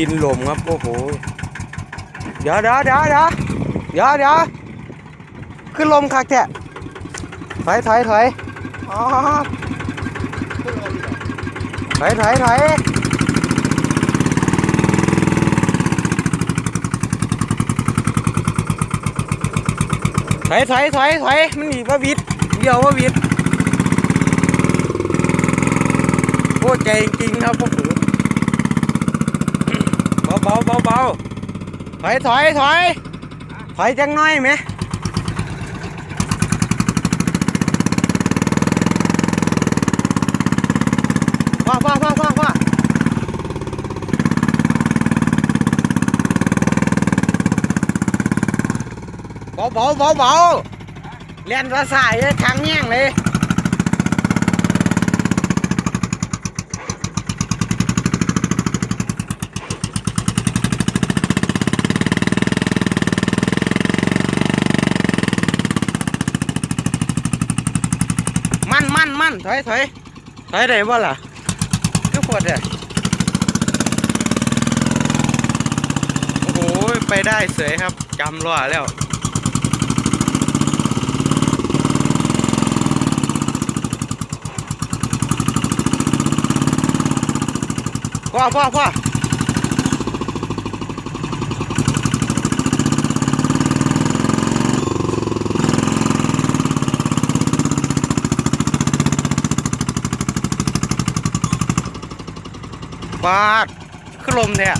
ดินหลมครับ โอ้โห เดี๋ยวเดี๋ยวเดี๋ยวเดี๋ยวเดี๋ยวเดี๋ยวขึ้นลมคักแท้ถอยถอยถอยอ๋อถอยถอยถอยถอยถอยถอยถอยมันหนีว่าวิดเดี๋ยวว่าวิดโอ้ใจจริงครับพวกผม เบาเบาเบาเบาถอยถอยถอยถอยจังน้อยไหมว้าว้าว้าว้าว้าเบาเบาเบาเบาเลียนภาษาเลยทางแย่งเลย มันถอยถอยถอยได้บ่ล่ะก็ปวดเลยโอ้โหไปได้เสยครับจำรอแล้วพ่อพ่อพ่อ ปาดขึ้นลมเนี่ย